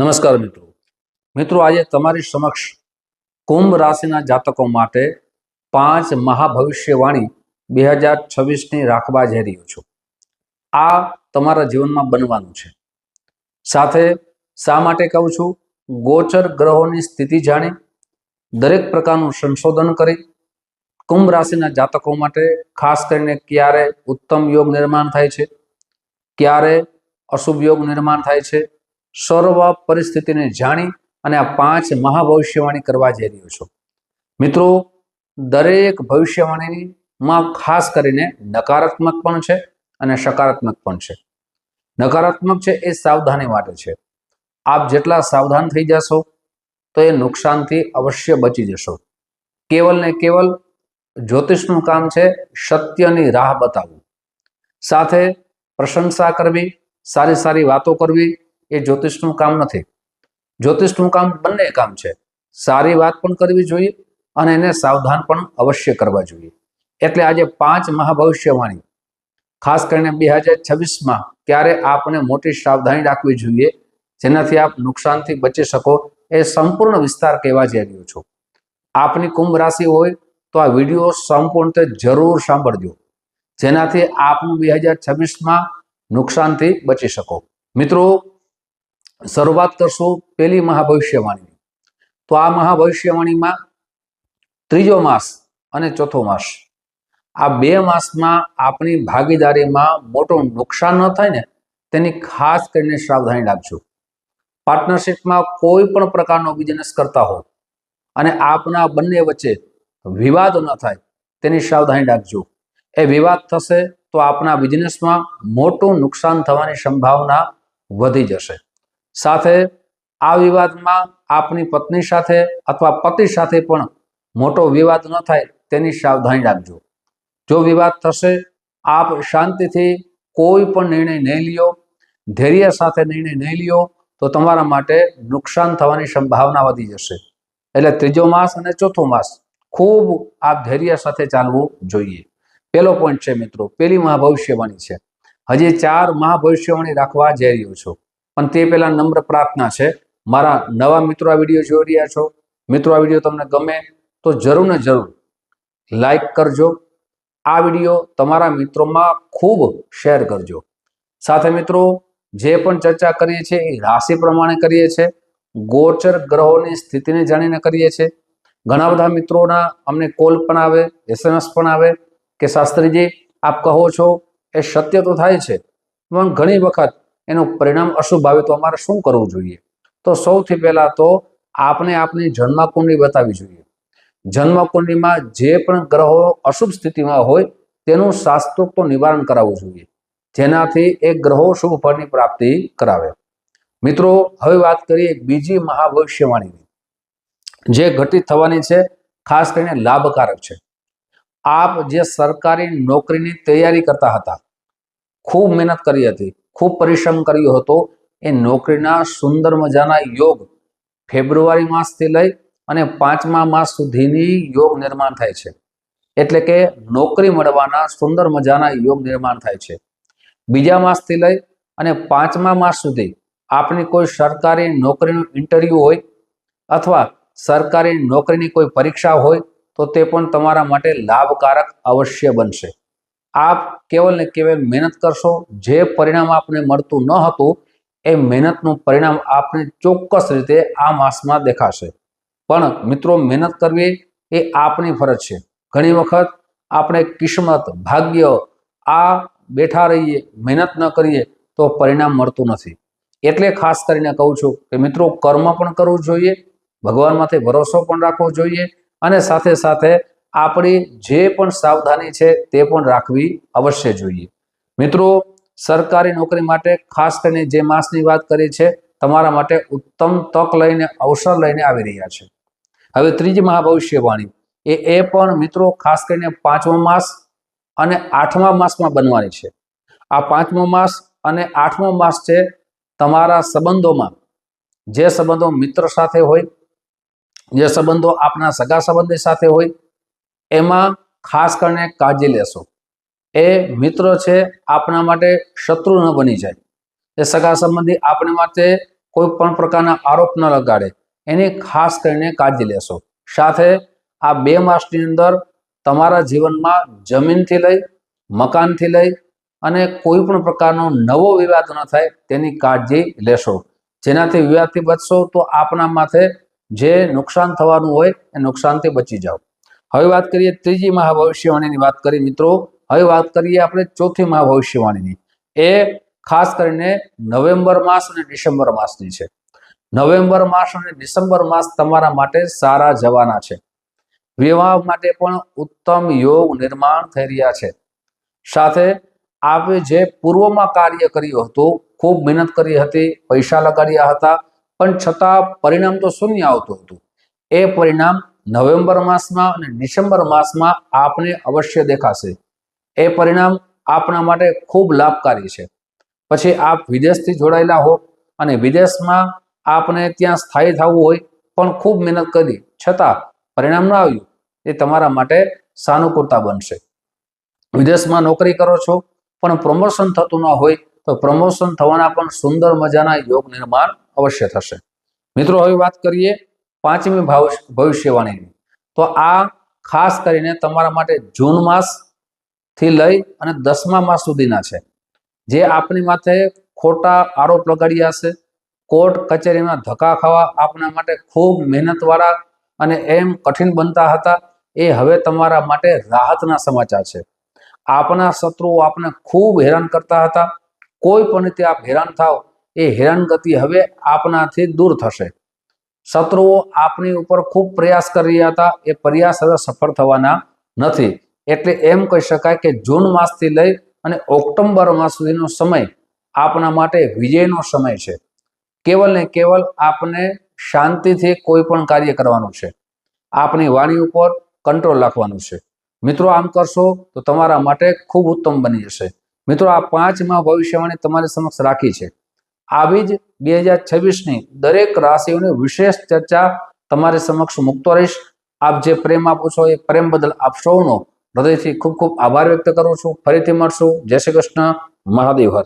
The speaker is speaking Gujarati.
નમસ્કાર મિત્રો. મિત્રો, આજે તમારી સમક્ષ કુંભ રાશિના જાતકો માટે પાંચ મહાભવિષ્યવાણી બે હજાર છવ્વીસની રાખવા જઈ રહ્યો છું. આ તમારા જીવનમાં બનવાનું છે. સાથે શા માટે કહું છું? ગોચર ગ્રહોની સ્થિતિ જાણી, દરેક પ્રકારનું સંશોધન કરી, કુંભ રાશિના જાતકો માટે ખાસ કરીને ક્યારે ઉત્તમ યોગ નિર્માણ થાય છે? ક્યારે અશુભ યોગ નિર્માણ થાય છે? સર્વ પરિસ્થિતિને જાણી અને આ પાંચ મહાભવિષ્યવાણી કરવા જઈ રહ્યો છું. મિત્રો, દરેક ભવિષ્યવાણીમાં ખાસ કરીને નકારાત્મક પણ છે અને સકારાત્મક પણ છે. નકારાત્મક છે એ સાવધાની માટે છે. આપ જેટલા સાવધાન થઈ જશો, તો એ નુકસાનથી અવશ્ય બચી જશો. કેવલ ને કેવલ જ્યોતિષનું કામ છે સત્યની રાહ બતાવવું. સાથે પ્રશંસા કરવી, સારી સારી વાતો કરવી એ જ્યોતિષનું કામ નથી. જ્યોતિષનું કામ બંને કામ છે. સારી વાત પણ કરવી જોઈએ અને એને સાવધાન પણ અવશ્ય કરવા જોઈએ. એટલે આજે પાંચ મહાભવિષ્યવાણી, ખાસ કરીને બે હજાર છવ્વીસમાં ક્યારે આપને મોટી સાવધાની રાખવી જોઈએ, જેનાથી આપ નુકસાનથી બચી શકો એ સંપૂર્ણ વિસ્તાર કહેવા જઈ રહ્યો છું. આપની કુંભ રાશિ હોય તો આ વીડિયો સંપૂર્ણ જરૂર સાંભળજો, જેનાથી આપનું બે હજાર છવ્વીસમાં નુકસાનથી બચી શકો. મિત્રો શરૂઆત કરશું પેલી મહાભવિષ્યવાણી તો આ મહાભવિષ્યવાણીમાં ત્રીજો માસ અને ચોથો માસ. આ બે માસમાં આપણી ભાગીદારીમાં મોટું નુકસાન ન થાય ને, તેની ખાસ કરીને સાવધાની રાખજો. પાર્ટનરશિપમાં કોઈ પણ પ્રકારનો બિઝનેસ કરતા હો અને આપના બંને વચ્ચે વિવાદ ન થાય, તેની સાવધાની રાખજો. એ વિવાદ થશે તો આપના બિઝનેસમાં મોટું નુકસાન થવાની સંભાવના વધી જશે. સાથે આ વિવાદમાં આપની પત્ની સાથે અથવા પતિ સાથે પણ મોટો વિવાદ ન થાય તેની સાવધાની રાખજો. જો વિવાદ થશે, આપ શાંતિથી કોઈ પણ નિર્ણય નહીં લ્યો, ધૈર્ય સાથે નિર્ણય નહીં લ્યો, તો તમારા માટે નુકસાન થવાની સંભાવના વધી જશે. એટલે ત્રીજો માસ અને ચોથો માસ ખૂબ આપ ધૈર્ય સાથે ચાલવું જોઈએ. પેલો પોઈન્ટ છે મિત્રો, પેલી મહાભવિષ્યવાણી છે. હજી ચાર મહાભવિષ્યવાણી રાખવા જઈ રહ્યો છું. પણ તે પહેલાં નમ્ર પ્રાર્થના છે. મારા નવા મિત્રો આ વીડિયો જોઈ રહ્યા છો, મિત્રો આ વીડિયો તમને ગમે તો જરૂર ને જરૂર લાઈક કરજો. આ વીડિયો તમારા મિત્રોમાં ખૂબ શેર કરજો. સાથે મિત્રો, જે પણ ચર્ચા કરીએ છીએ એ રાશિ પ્રમાણે કરીએ છીએ, ગોચર ગ્રહોની સ્થિતિને જાણીને કરીએ છીએ. ઘણા બધા મિત્રોના અમને કોલ પણ આવે એસએમએસ પણ આવે કે, શાસ્ત્રીજી, આપ કહો છો, એ સત્ય તો થાય છે, પણ ઘણી વખત એનું પરિણામ અશુભ આવે તો અમારે શું કરવું જોઈએ? તો સૌથી પહેલા તો આપને આપની જન્મકુંડલી બતાવવી જોઈએ. જન્મકુંડલીમાં જે પણ ગ્રહો અશુભ સ્થિતિમાં હોય તેનું શાસ્ત્રોક્ત નિવારણ કરાવવું જોઈએ. જેનાથી એ ગ્રહો શુભ ફળની પ્રાપ્તિ કરાવે. મિત્રો, હવે વાત કરીએ બીજી મહાભવિષ્યવાણીની. જે ઘટિત થવાની છે, ખાસ કરીને લાભકારક છે. આપ જે સરકારી નોકરીની તૈયારી કરતા હતા, ખૂબ મહેનત કરી હતી. ખૂબ પરિશ્રમ કર્યો હતો. એ નોકરીના સુંદર મજાના યોગ ફેબ્રુઆરી માસથી લઈ અને પાંચમા માસ સુધીની યોગ નિર્માણ થાય છે. એટલે કે નોકરી મળવાના સુંદર મજાના યોગ નિર્માણ થાય છે. બીજા માસથી લઈ અને પાંચમા માસ સુધી આપની કોઈ સરકારી નોકરીનું ઇન્ટરવ્યૂ હોય અથવા સરકારી નોકરીની કોઈ પરીક્ષા હોય તો તે પણ તમારા માટે લાભકારક અવશ્ય બનશે. આપ કેવલ ને કેવલ મહેનત કરશો. જે પરિણામ આપને મળતું ન હતું, એ મહેનતનું પરિણામ આપને ચોક્કસ રીતે આ માસમાં દેખાશે. પણ મિત્રો, મહેનત કરવી એ આપની ફરજ છે. ઘણી વખત આપણે કિસ્મત, ભાગ્ય, આ બેઠા રહીએ, મહેનત ન કરીએ, તો પરિણામ મળતું નથી. એટલે ખાસ કરીને કહું છું કે મિત્રો, કર્મ પણ કરવું જોઈએ, ભગવાનમાંથી ભરોસો પણ રાખવો જોઈએ અને સાથે સાથે આપણી જે પણ સાવધાની છે તે પણ રાખવી અવશ્ય જોઈએ. મિત્રો, સરકારી નોકરી માટે ખાસ કરીને જે માસની વાત કરી છે, તમારા માટે ઉત્તમ તક લઈને, અવસર લઈને આવી રહ્યા છે. હવે ત્રીજી મહાભવિષ્યવાણી. એ એ પણ મિત્રો ખાસ કરીને પાંચમો માસ અને આઠમા માસમાં બનવાની છે. આ પાંચમો માસ અને આઠમો માસ છે તમારા સંબંધોમાં. જે સંબંધો મિત્ર સાથે હોય, જે સંબંધો આપના સગા સંબંધી સાથે હોય એમાં ખાસ કરીને કાળજી લેશો. એ મિત્ર છે આપણા માટે શત્રુ ન બની જાય. એ સગા સંબંધી આપણે માટે કોઈ પણ પ્રકારના આરોપ ન લગાડે. એની ખાસ કરીને કાળજી લેશો. સાથે આ બે માસની અંદર તમારા જીવનમાં જમીનથી લઈ, મકાનથી લઈ અને કોઈ પણ પ્રકારનો નવો વિવાદ ન થાય તેની કાળજી લેશો. જેનાથી વિવાદથી બચશો તો આપણા માથે જે નુકસાન થવાનું હોય એ નુકસાનથી બચી જાઓ. હવે વાત કરીએ ત્રીજી મહાભવિષ્યવાણીની વાત કરી મિત્રો. હવે વાત કરીએ આપણે ચોથી મહાભવિષ્યવાણીની. એ ખાસ કરીને નવેમ્બર માસ અને ડિસેમ્બર માસની છે. નવેમ્બર માસ અને ડિસેમ્બર માસ તમારા માટે સારા જવાના છે. વિવાહ માટે પણ ઉત્તમ યોગ નિર્માણ થઈ રહ્યા છે. સાથે આપે જે પૂર્વમાં કાર્ય કર્યું હતું, ખૂબ મહેનત કરી હતી, પૈસા લગાડ્યા હતા, પણ છતાં પરિણામ તો શૂન્ય આવતું હતું. એ પરિણામ નવેમ્બર માસમાં અને ડિસેમ્બર માસમાં આપને અવશ્ય દેખાશે. એ પરિણામ આપણા માટે ખૂબ લાભકારી છે. પછી આપ વિદેશથી જોડાયેલા હો અને વિદેશમાં આપને ત્યાં સ્થાયી થવું હોય પણ ખૂબ મહેનત કરી. છતાં પરિણામ ન આવ્યું એ તમારા માટે સાનુકૂળતા બનશે. વિદેશમાં નોકરી કરો છો પણ પ્રમોશન થતું ન હોય તો પ્રમોશન થવાના પણ સુંદર મજાના યોગ નિર્માણ અવશ્ય થશે. મિત્રો, હવે વાત કરીએ પાંચમી ભાવ- ભવિષ્યવાણીની તો આ ખાસ કરીને તમારા માટે જૂન માસથી લઈ અને દસમા માસ સુધીના છે. જે આપની માથે ખોટા આરોપ લગાડ્યા હશે. કોર્ટ કચેરીમાં ધક્કા ખાવા આપના માટે ખૂબ મહેનતવાળા અને એમ કઠિન બનતા હતા. એ હવે તમારા માટે રાહતના સમાચાર છે. આપના શત્રુઓ આપને ખૂબ હેરાન કરતા હતા. કોઈ પણ રીતે આપ હેરાન થાવ, એ હેરાનગતિ હવે આપનાથી દૂર થશે. શત્રુઓ આપની ઉપર ખૂબ પ્રયાસ કરી રહ્યા હતા. એ પ્રયાસ હવે સફળ થવાના નથી. એટલે એમ કહી શકાય કે જૂન માસથી લઈ અને ઓક્ટોબર માસ સુધીનો સમય આપના માટે વિજયનો સમય છે. કેવલ ને કેવલ આપને શાંતિથી કોઈ પણ કાર્ય કરવાનું છે. આપની વાણી ઉપર કંટ્રોલ રાખવાનું છે. મિત્રો આમ કરશો તો તમારા માટે ખૂબ ઉત્તમ બની જશે. મિત્રો આ પાંચમાં ભવિષ્યવાણી તમારી સમક્ષ રાખી છે. આવી જ બે હજાર છવ્વીસની દરેક રાશિઓની વિશેષ ચર્ચા તમારી સમક્ષ મૂકતો રહીશ. આપ જે પ્રેમ આપો છો, એ પ્રેમ બદલ આપ સૌનો હૃદયથી ખૂબ ખૂબ આભાર વ્યક્ત કરું છું. ફરીથી મળશું. જય શ્રી કૃષ્ણ. મહાદેવ હર.